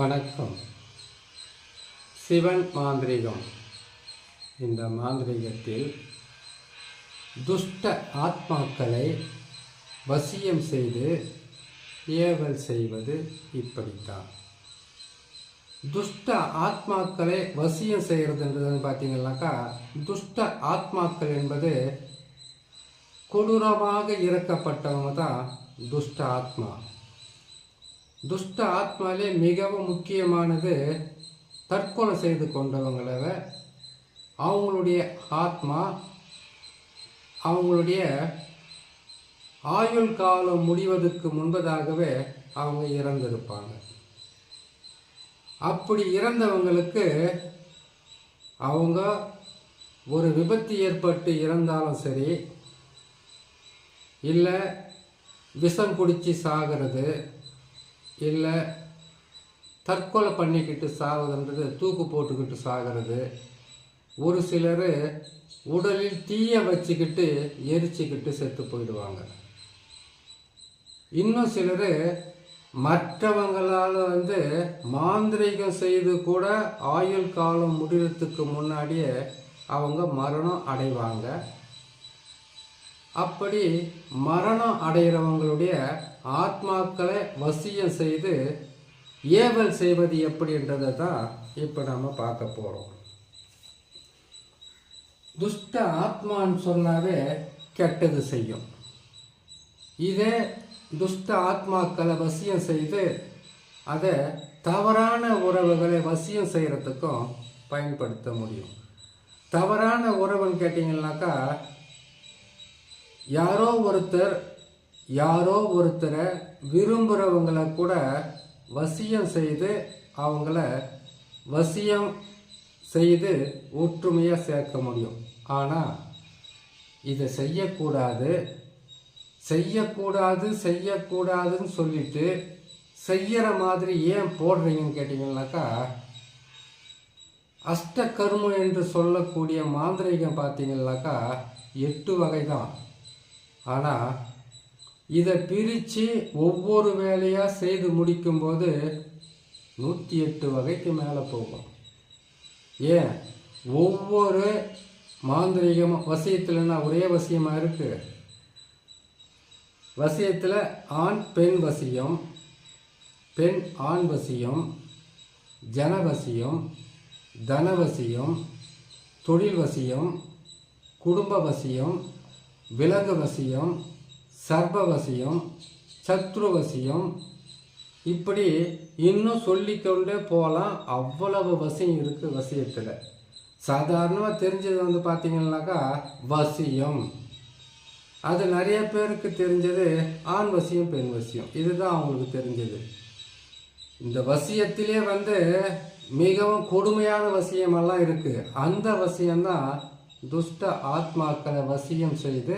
வணக்கம். சிவன் மாந்திரிகம். இந்த மாந்திரிகத்தில் துஷ்ட ஆத்மாக்களை வசியம் செய்து ஏவல் செய்வது இப்படித்தான். துஷ்ட ஆத்மாக்களை வசியம் செய்கிறதுன்றதுன்னு பார்த்தீங்கன்னாக்கா துஷ்ட ஆத்மாக்கள் என்பது கொடூரமாக இறக்கப்பட்டவங்க தான் துஷ்ட ஆத்மா. துஷ்ட ஆத்மாலே மிகவும் முக்கியமானது தற்கொலை செய்து கொண்டவங்கள அவங்களுடைய ஆத்மா அவங்களுடைய ஆயுள் காலம் முடிவதற்கு முன்பதாகவே அவங்க இறந்திருப்பாங்க. அப்படி இறந்தவங்களுக்கு அவங்க ஒரு விபத்து ஏற்பட்டு இறந்தாலும் சரி இல்லை விஷம் குடித்து சாகிறது இல்லை தற்கொலை பண்ணிக்கிட்டு சாவதுன்றது தூக்கு போட்டுக்கிட்டு சாகிறது. ஒரு சிலர் உடலில் தீயை வச்சுக்கிட்டு எரிச்சிக்கிட்டு செத்து போயிடுவாங்க. இன்னும் சிலர் மற்றவங்களால் வந்து மாந்திரீகம் செய்து கூட ஆயுள் காலம் முடிகிறதுக்கு முன்னாடியே அவங்க மரணம் அடைவாங்க. அப்படி மரணம் அடைகிறவங்களுடைய ஆத்மாக்களை வசியம் செய்து ஏவல் செய்வது எப்படின்றதை தான் இப்போ நம்ம பார்க்க போகிறோம் துஷ்ட ஆத்மான்னு சொன்னாவே கெட்டது செய்யும். இதே துஷ்ட ஆத்மாக்களை வசியம் செய்து அதை தவறான உறவுகளை வசியம் செய்கிறதுக்கும் பயன்படுத்த முடியும். தவறான உறவுன்னு கேட்டிங்கன்னாக்கா யாரோ ஒருத்தர் யாரோ ஒருத்தரை விரும்புகிறவங்களை கூட வசியம் செய்து அவங்கள வசியம் செய்து ஒற்றுமையாக சேர்க்க முடியும். ஆனால் இதை செய்யக்கூடாது. செய்யக்கூடாது செய்யக்கூடாதுன்னு சொல்லிட்டு செய்கிற மாதிரி ஏன் போடுறீங்கன்னு கேட்டிங்கன்னாக்கா அஷ்டகர்மம் என்று சொல்லக்கூடிய மாந்திரிகம் பார்த்தீங்கன்னாக்கா எட்டு வகை தான் ஆனால் இதை பிரித்து ஒவ்வொரு வேலையாக செய்து முடிக்கும்போது நூற்றி எட்டு வகைக்கு மேலே போகும். ஏன்? ஒவ்வொரு மாந்திரிகமாக வசியத்தில்னா ஒரே வசியமாக இருக்குது வசியத்தில் ஆண் பெண் வசியம் பெண் ஆண் வசியம் ஜனவசியம் தனவசியம் தொழில் வசியம் குடும்ப வசியம் விலங்கு வசியம் சர்பவசியம் சத்ருவசியம். இப்படி இன்னும் சொல்லிக்கொண்டே போகலாம். அவ்வளவு வசியம் இருக்குது வசியத்தில். சாதாரணமாக தெரிஞ்சது வந்து பார்த்தீங்கன்னாக்கா வசியம். அது நிறைய பேருக்கு தெரிஞ்சது ஆண் வசியம் பெண் வசியம். இதுதான் அவங்களுக்கு தெரிஞ்சது. இந்த வசியத்திலே வந்து மிகவும் கொடுமையான வசியமெல்லாம் இருக்குது அந்த வசியம்தான் துஷ்ட ஆத்மாக்களை வசியம் செய்து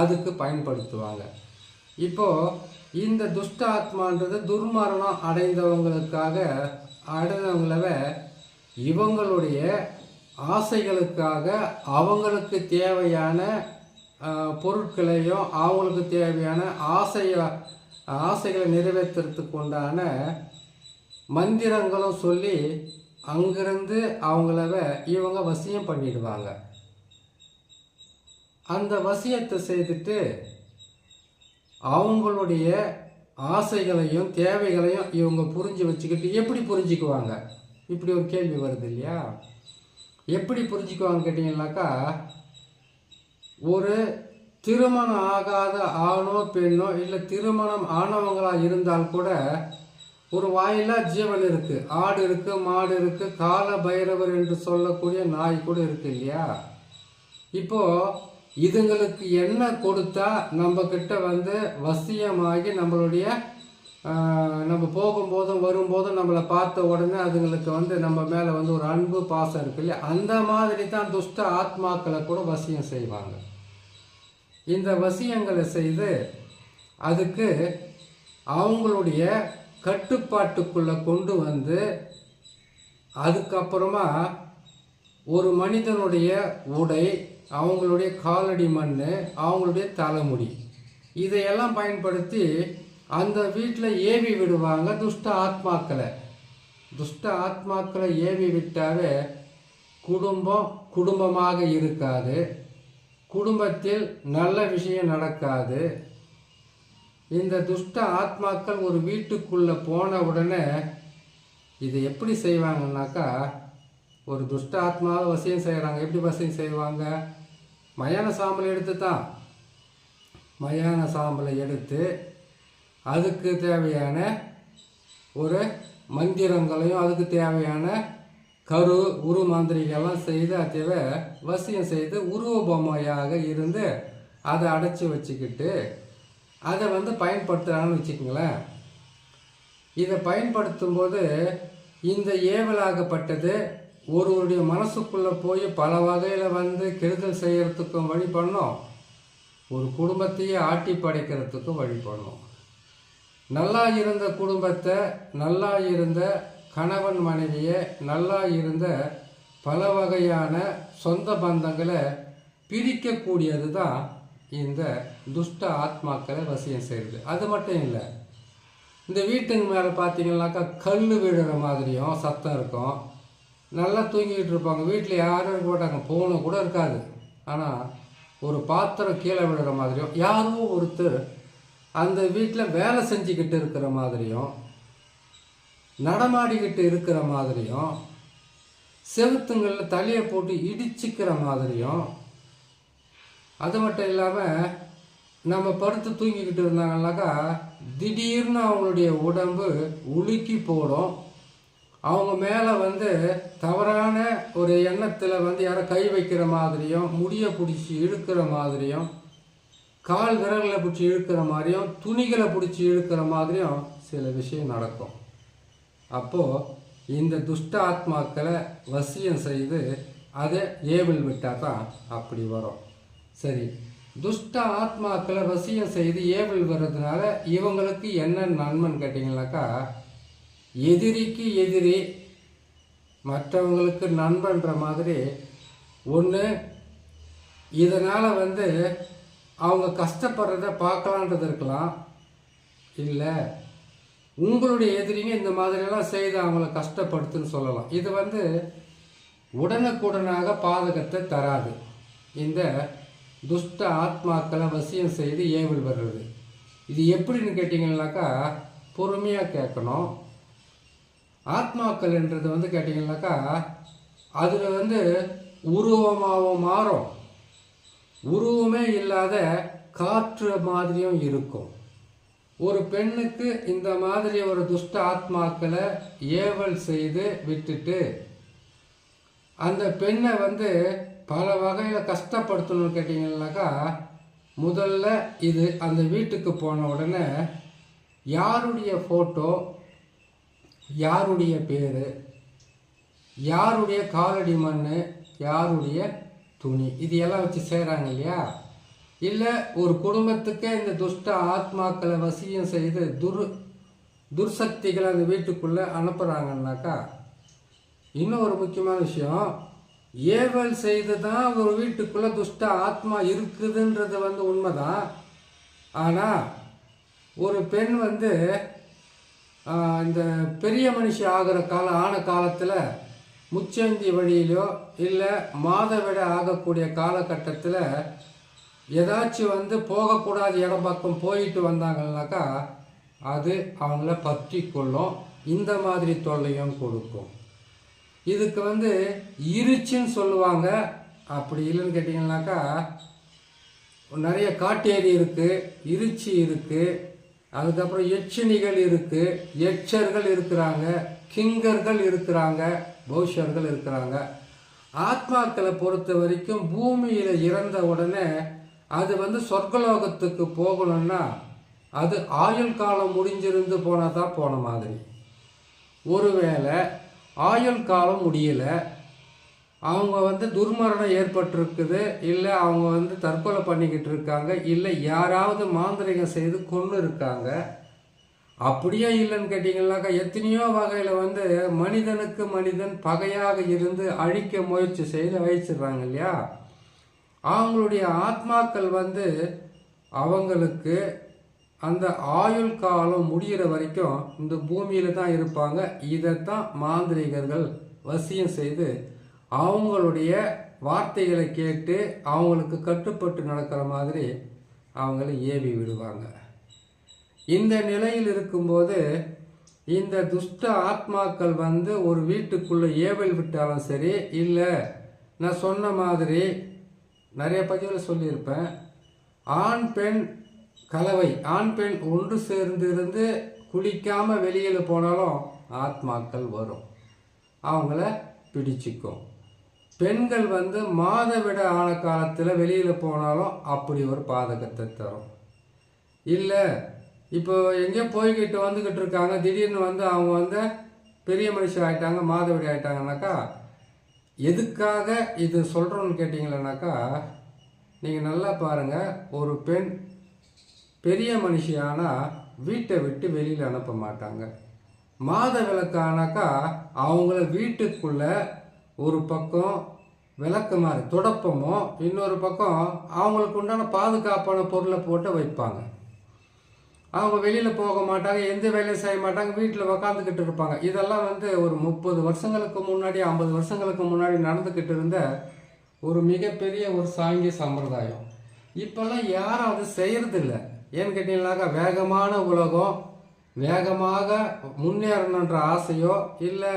அதுக்கு பயன்படுத்துவாங்க. இப்போது இந்த துஷ்ட ஆத்மான்றது துர்மரணம் அடைந்தவங்களுக்காக அடைந்தவங்களவ இவங்களுடைய ஆசைகளுக்காக அவங்களுக்கு தேவையான பொருட்களையும் அவங்களுக்கு தேவையான ஆசையை ஆசைகளை நிறைவேற்றுறதுக்கு உண்டான மந்திரங்களும் சொல்லி அங்கிருந்து அவங்கள இவங்க வசியம் பண்ணிடுவாங்க. அந்த வசியத்தை செய்துட்டு அவங்களுடைய ஆசைகளையும் தேவைகளையும் இவங்க புரிஞ்சு வச்சுக்கிட்டு எப்படி புரிஞ்சுக்குவாங்க? இப்படி ஒரு கேள்வி வருது இல்லையா? எப்படி புரிஞ்சுக்குவாங்க கேட்டிங்கனாக்கா ஒரு திருமணம் ஆகாத ஆணோ பெண்ணோ இல்லை திருமணம் ஆனவங்களாக இருந்தால் கூட ஒரு வாயிலா ஜீவன் இருக்கு. ஆடு இருக்கு மாடு இருக்கு கால பைரவர் என்று சொல்லக்கூடிய நாய் கூட இருக்கு இல்லையா? இப்போ இதுங்களுக்கு என்ன கொடுத்தா நம்ம கிட்ட வந்து வசியமாகி நம்மளுடைய நம்ம போகும்போதும் வரும்போதும் நம்மளை பார்த்த உடனே அதுங்களுக்கு வந்து நம்ம மேலே வந்து ஒரு அன்பு பாசம் இருக்கு இல்லையா? அந்த மாதிரி தான் துஷ்ட ஆத்மாக்களை கூட வசியம் செய்வாங்க. இந்த வசியங்களை செய்து அதுக்கு அவங்களுடைய கட்டுப்பாட்டுக்குள்ளே கொண்டு வந்து அதுக்கப்புறமா ஒரு மனிதனுடைய உடை அவங்களுடைய காலடி மண் அவங்களுடைய தலைமுடி. இதையெல்லாம் பயன்படுத்தி அந்த வீட்டில் ஏவி விடுவாங்க துஷ்ட ஆத்மாக்களை. துஷ்ட ஆத்மாக்களை ஏவி விட்டாவே குடும்பம் குடும்பமாக இருக்காது. குடும்பத்தில் நல்ல விஷயம் நடக்காது. இந்த துஷ்ட ஆத்மாக்கள் ஒரு வீட்டுக்குள்ளே போன உடனே இதை எப்படி செய்வாங்கன்னாக்கா ஒரு துஷ்ட ஆத்மாவை வசியம் செய்கிறாங்க எப்படி வசியம் செய்வாங்க? மயான சாம்பலை எடுத்து தான் மயான சாம்பலை எடுத்து அதுக்கு தேவையான ஒரு மந்திரங்களையும் அதுக்கு தேவையான கரு உரு மாந்திரிகெல்லாம் செய்து அதுவே வசியம் செய்து உருவ பொம்மையாக இருந்து அதை அடைச்சி வச்சுக்கிட்டு அதை வந்து பயன்படுத்துகிறாங்கன்னு வச்சுக்கோங்களேன். இதை பயன்படுத்தும் போது இந்த ஏவலாகப்பட்டது ஒருவருடைய மனசுக்குள்ளே போய் பல வகையில் வந்து கெடுதல் செய்கிறதுக்கும் வழி பண்ணோம். ஒரு குடும்பத்தையே ஆட்டி படைக்கிறதுக்கும் வழி பண்ணோம். நல்லா இருந்த குடும்பத்தை நல்லா இருந்த கணவன் மனைவியை நல்லா இருந்த பல வகையான சொந்த பந்தங்களை பிரிக்கக்கூடியது தான் இந்த துஷ்ட ஆத்மாக்களை வசியம் செய்கிறது அது மட்டும் இல்லை இந்த வீட்டுக்கு மேலே பார்த்தீங்கன்னாக்கா கல் விழுற மாதிரியும் சத்தம் இருக்கும். நல்லா தூங்கிக்கிட்டு இருப்பாங்க. வீட்டில் யாரும் இருக்க மாட்டாங்க. ஃபோனு கூட இருக்காது. ஆனால் ஒரு பாத்திரம் கீழே விழுற மாதிரியும் யாரோ ஒருத்தர் அந்த வீட்டில் வேலை செஞ்சுக்கிட்டு இருக்கிற மாதிரியும் நடமாடிக்கிட்டு இருக்கிற மாதிரியும் செவுத்துங்களில் தலையை போட்டு இடிச்சுக்கிற மாதிரியும் அது மட்டும் இல்லாமல் நம்ம படுத்து தூங்கிக்கிட்டு இருந்தாங்கனாக்கா திடீர்னு அவங்களுடைய உடம்பு உலுக்கி போடும். அவங்க மேலே வந்து தவறான ஒரு எண்ணத்தில் வந்து யாரோ கை வைக்கிற மாதிரியும் முடியை பிடிச்சி இழுக்கிற மாதிரியும் கால் விரல்களை பிடிச்சி இழுக்கிற மாதிரியும் துணிகளை பிடிச்சி இழுக்கிற மாதிரியும் சில விஷயம் நடக்கும். அப்போது இந்த துஷ்ட ஆத்மாக்களை வசியம் செய்து அதை ஏவல் விட்டால் தான் அப்படி வரும். சரி துஷ்ட ஆத்மாக்களை வசியம் செய்து ஏவல் வர்றதுனால இவங்களுக்கு என்ன நன்மைன்னு கேட்டிங்கனாக்கா எதிரிக்கு எதிரி மற்றவங்களுக்கு நண்பன்ற மாதிரி. ஒன்று இதனால் வந்து அவங்க கஷ்டப்படுறத பார்க்கலான்றது இருக்கலாம். இல்லை உங்களுடைய எதிரிங்க இந்த மாதிரியெல்லாம் செய்து அவங்கள கஷ்டப்படுத்துன்னு சொல்லலாம். இது வந்து உடனுக்குடனாக பாதகத்தை தராது. இந்த துஷ்ட ஆத்மாக்களை வசியம் செய்து ஏவல் வர்றது. இது எப்படின்னு கேட்டிங்கன்னாக்கா பொறுமையாக கேட்கணும். ஆத்மாக்கள் என்றது வந்து கேட்டிங்கனாக்கா அதில் வந்து உருவமாகவும் மாறும். உருவமே இல்லாத காற்று மாதிரியும் இருக்கும். ஒரு பெண்ணுக்கு இந்த மாதிரி ஒரு துஷ்ட ஆத்மாக்களை ஏவல் செய்து விட்டுட்டு அந்த பெண்ணை வந்து பல வகையில் கஷ்டப்படுத்தணும்னு கேட்டிங்கனாக்கா முதல்ல இது அந்த வீட்டுக்கு போன உடனே யாருடைய ஃபோட்டோ யாருடைய பேர்? யாருடைய காலடி மண் யாருடைய துணி? இது எல்லாம் வச்சு செய்கிறாங்க இல்லையா? இல்லை ஒரு குடும்பத்துக்கே இந்த துஷ்ட ஆத்மாக்களை வசியம் செய்து துர் துர்சக்திகளை அந்த வீட்டுக்குள்ளே அனுப்புகிறாங்கன்னாக்கா இன்னும் ஒரு முக்கியமான விஷயம் ஏவல் செய்து தான் ஒரு வீட்டுக்குள்ளே துஷ்ட ஆத்மா இருக்குதுன்றது வந்து உண்மைதான். ஆனால் ஒரு பெண் வந்து இந்த பெரிய மனுஷி ஆகிற காலம் ஆன காலத்தில் முச்சந்தி வழியிலோ இல்லை மாதவிட ஆகக்கூடிய காலகட்டத்தில் ஏதாச்சும் வந்து போகக்கூடாத இடம் பக்கம் போயிட்டு வந்தாங்கன்னாக்கா அது அவங்கள பற்றி கொள்ளும். இந்த மாதிரி தொல்லையும் கொடுக்கும். இதுக்கு வந்து இருச்சுன்னு சொல்லுவாங்க. அப்படி இல்லைன்னு கேட்டிங்கன்னாக்கா நிறைய காட்டேரி இருக்குது இருச்சி இருக்குது அதுக்கப்புறம் எச்சினிகள் இருக்குது எச்சர்கள் இருக்கிறாங்க கிங்கர்கள் இருக்கிறாங்க பௌஷர்கள் இருக்கிறாங்க. ஆத்மாக்களை பொறுத்த வரைக்கும் பூமியில் இறந்த உடனே அது வந்து சொர்க்கலோகத்துக்கு போகணும்னா அது ஆயுள் காலம் முடிஞ்சிருந்து போனால் தான் போன மாதிரி. ஒருவேளை ஆயுள் காலம் முடியலை அவங்க வந்து துர்மரணம் ஏற்பட்டிருக்குது இல்லை அவங்க வந்து தற்கொலை பண்ணிக்கிட்டு இருக்காங்க இல்லை யாராவது மாந்திரிகம் செய்து கொண்டு இருக்காங்க. அப்படியே இல்லைன்னு கேட்டிங்கனாக்கா எத்தனையோ வகையில் வந்து மனிதனுக்கு மனிதன் பகையாக இருந்து அழிக்க முயற்சி செய்து அழிச்சிடுறாங்க இல்லையா? அவங்களுடைய ஆத்மாக்கள் வந்து அவங்களுக்கு அந்த ஆயுள் காலம் முடிகிற வரைக்கும் இந்த பூமியில் தான் இருப்பாங்க. இதைத்தான் மாந்திரிகர்கள் வசியம் செய்து அவங்களுடைய வார்த்தைகளை கேட்டு அவங்களுக்கு கட்டுப்பட்டு நடக்கிற மாதிரி அவங்கள ஏவி விடுவாங்க. இந்த நிலையில் இருக்கும்போது இந்த துஷ்ட ஆத்மாக்கள் வந்து ஒரு வீட்டுக்குள்ளே ஏவல் விட்டாலும் சரி இல்லை நான் சொன்ன மாதிரி நிறைய பதிவில் சொல்லியிருப்பேன். ஆண் பெண் கலவை ஆண் பெண் ஒன்று சேர்ந்து இருந்து குளிக்காமல் வெளியில் போனாலும் ஆத்மாக்கள் வரும். அவங்கள பிடிச்சிக்கும். பெண்கள் வந்து மாதவிட ஆன காலத்தில் வெளியில் போனாலும் அப்படி ஒரு பாதகத்தை தரும். இல்லை இப்போ எங்கேயோ போய்கிட்டு வந்துக்கிட்டு இருக்காங்க திடீர்னு வந்து அவங்க வந்து பெரிய மனுஷன் ஆகிட்டாங்க மாதவிடி ஆகிட்டாங்கனாக்கா எதுக்காக இது சொல்கிறோன்னு கேட்டிங்களேனாக்கா நீங்கள் நல்லா பாருங்கள் ஒரு பெண் பெரிய மனுஷியானா வீட்டை விட்டு வெளியில் அனுப்ப மாட்டாங்க. மாத விளக்கானாக்கா அவங்கள வீட்டுக்குள்ளே ஒரு பக்கம் விளக்கு மாதிரி துடப்பமோ இன்னொரு பக்கம் அவங்களுக்கு உண்டான பாதுகாப்பான பொருளை போட்டு வைப்பாங்க. அவங்க வெளியில் போக மாட்டாங்க எந்த வேலையும் செய்ய மாட்டாங்க வீட்டில் உக்காந்துக்கிட்டு இருப்பாங்க. இதெல்லாம் வந்து ஒரு முப்பது வருஷங்களுக்கு முன்னாடி ஐம்பது வருஷங்களுக்கு முன்னாடி நடந்துக்கிட்டு இருந்த ஒரு மிகப்பெரிய ஒரு சாங்கிய சம்பிரதாயம். இப்போல்லாம் யாரும் அது செய்கிறதில்ல ஏன்னு கேட்டீங்கன்னாக்கா வேகமான உலகம் வேகமாக முன்னேறணுன்ற ஆசையோ இல்லை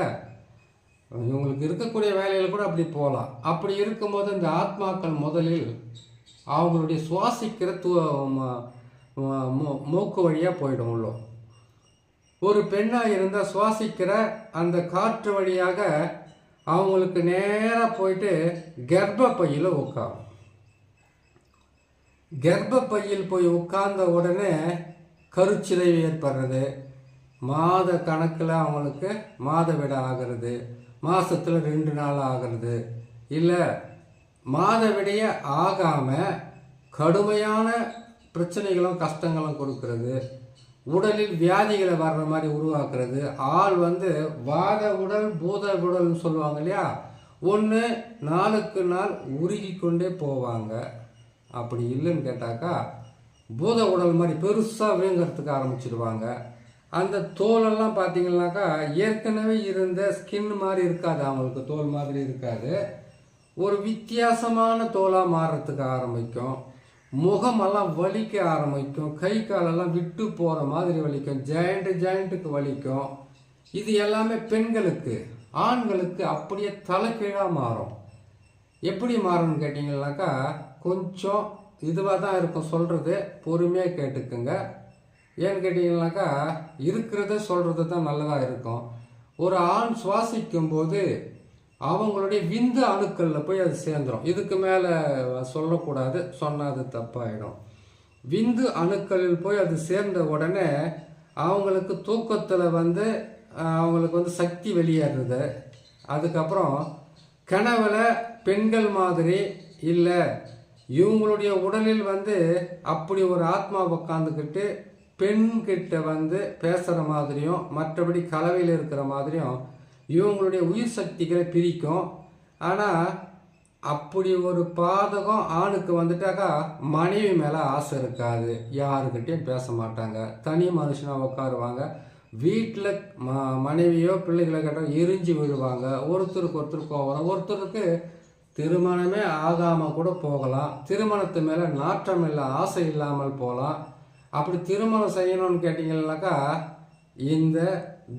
இவங்களுக்கு இருக்கக்கூடிய வேலையில் கூட அப்படி போகலாம். அப்படி இருக்கும்போது இந்த ஆத்மாக்கள் முதலில் அவங்களுடைய சுவாசிக்கிற து மூ- மூக்கு வழியாக போயிடும் உள்ள. ஒரு பெண்ணாக இருந்தால் சுவாசிக்கிற அந்த காற்று வழியாக அவங்களுக்கு நேராக போயிட்டு கர்ப்பப்பையில் உட்காரும். கர்ப்பப்பையில் போய் உட்கார்ந்த உடனே கருச்சிதைவு ஏற்படுறது. மாத கணக்கில் அவங்களுக்கு மாதவிட ஆகிறது. மாதத்தில் ரெண்டு நாள் ஆகிறது. இல்லை மாதவிடைய ஆகாமல் கடுமையான பிரச்சனைகளும் கஷ்டங்களும் கொடுக்கறது. உடலில் வியாதிகளை வர்ற மாதிரி உருவாக்குறது. ஆள் வந்து வாத உடல் பூத உடல்னு சொல்லுவாங்க இல்லையா? ஒன்று நாளுக்கு நாள் உருகி கொண்டே போவாங்க. அப்படி இல்லைன்னு கேட்டாக்கா பூத உடல் மாதிரி பெருசாக வீங்கிறதுக்கு ஆரம்பிச்சிடுவாங்க. அந்த தோலெல்லாம் பார்த்தீங்கன்னாக்கா ஏற்கனவே இருந்த ஸ்கின் மாதிரி இருக்காது. அவங்களுக்கு தோல் மாதிரி இருக்காது. ஒரு வித்தியாசமான தோலாக மாறுறதுக்கு ஆரம்பிக்கும். முகமெல்லாம் வலிக்க ஆரம்பிக்கும். கை காலெல்லாம் விட்டு போகிற மாதிரி வலிக்கும். ஜாயிண்ட் ஜாயிண்ட்டுக்கு வலிக்கும். இது எல்லாமே பெண்களுக்கு ஆண்களுக்கு அப்படியே தலைக்கீழாக மாறும். எப்படி மாறும்னு கேட்டிங்கனாக்கா கொஞ்சம் இதுவாக தான் இருக்கும் சொல்கிறது பொறுமையாக கேட்டுக்குங்க. ஏன்னு கேட்டிங்கனாக்கா இருக்கிறத சொல்கிறது தான் நல்லதாக இருக்கும். ஒரு ஆண் சுவாசிக்கும் போது அவங்களுடைய விந்து அணுக்களில் போய் அது சேர்ந்துடும் இதுக்கு மேலே சொல்லக்கூடாது சொன்னால் அது தப்பாயிடும். விந்து அணுக்களில் போய் அது சேர்ந்த உடனே அவங்களுக்கு தூக்கத்தில் வந்து அவங்களுக்கு வந்து சக்தி வெளியேறுது. அதுக்கப்புறம் கனவுல பெண்கள் மாதிரி இல்லை இவங்களுடைய உடலில் வந்து அப்படி ஒரு ஆத்மா உக்காந்துக்கிட்டு பெண்கிட்ட வந்து பேசுகிற மாதிரியும் மற்றபடி கலவையில் இருக்கிற மாதிரியும் இவங்களுடைய உயிர் சக்திகளை பிரிக்கும். ஆனால் அப்படி ஒரு பாதகம் ஆணுக்கு வந்துட்டாக்கா மனைவி மேலே ஆசை இருக்காது. யாருக்கிட்டையும் பேச மாட்டாங்க. தனி மனுஷனாக உட்காருவாங்க வீட்டில் ம மனைவியோ பிள்ளைகளை கேட்டால் எரிஞ்சு விழுவாங்க. ஒருத்தருக்கு ஒருத்தர் போகலாம் ஒருத்தருக்கு திருமணமே ஆகாமல் கூட போகலாம். திருமணத்து மேலே நாற்றம் இல்லை ஆசை இல்லாமல் போகலாம். அப்படி திருமணம் செய்யணும்னு கேட்டிங்கன்னாக்கா இந்த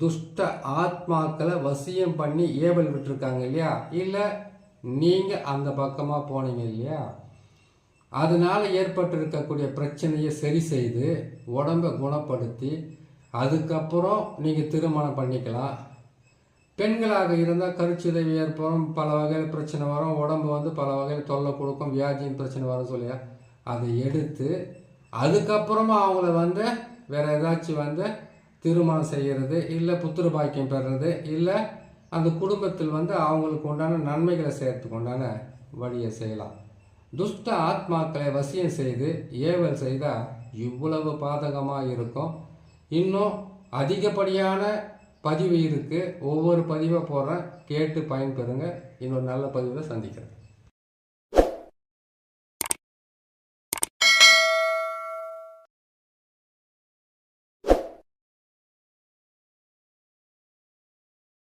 துஷ்ட ஆத்மாக்களை வசியம் பண்ணி ஏவல் விட்டுருக்காங்க இல்லையா? இல்லை நீங்கள் அந்த பக்கமாக போனீங்க இல்லையா? அதனால் ஏற்பட்டிருக்கக்கூடிய பிரச்சனையை சரி செய்து உடம்பை குணப்படுத்தி அதுக்கப்புறம் நீங்கள் திருமணம் பண்ணிக்கலாம். பெண்களாக இருந்தால் கருச்சிதைவு ஏற்படும் பல வகையில் பிரச்சனை வரும் உடம்பு வந்து பல வகையில் தொல்லை கொடுக்கும் வியாதியின் பிரச்சனை வரும் சொல்லியா? அதை எடுத்து அதுக்கப்புறமா அவங்கள வந்து வேறு ஏதாச்சும் வந்து திருமணம் செய்கிறது இல்லை புத்திர பாக்கியம் பெறுறது இல்லை அந்த குடும்பத்தில் வந்து அவங்களுக்கு உண்டான நன்மைகளை செய்கிறதுக்கு உண்டான வழியை செய்யலாம். துஷ்ட ஆத்மாக்களை வசியம் செய்து ஏவல் செய்தால் இவ்வளவு பாதகமாக இருக்கும். இன்னும் அதிகப்படியான பதிவு இருக்குது ஒவ்வொரு பதிவை போடுறேன். கேட்டு பயன்பெறுங்க. இன்னொரு நல்ல பதிவில் சந்திக்கிறேன்.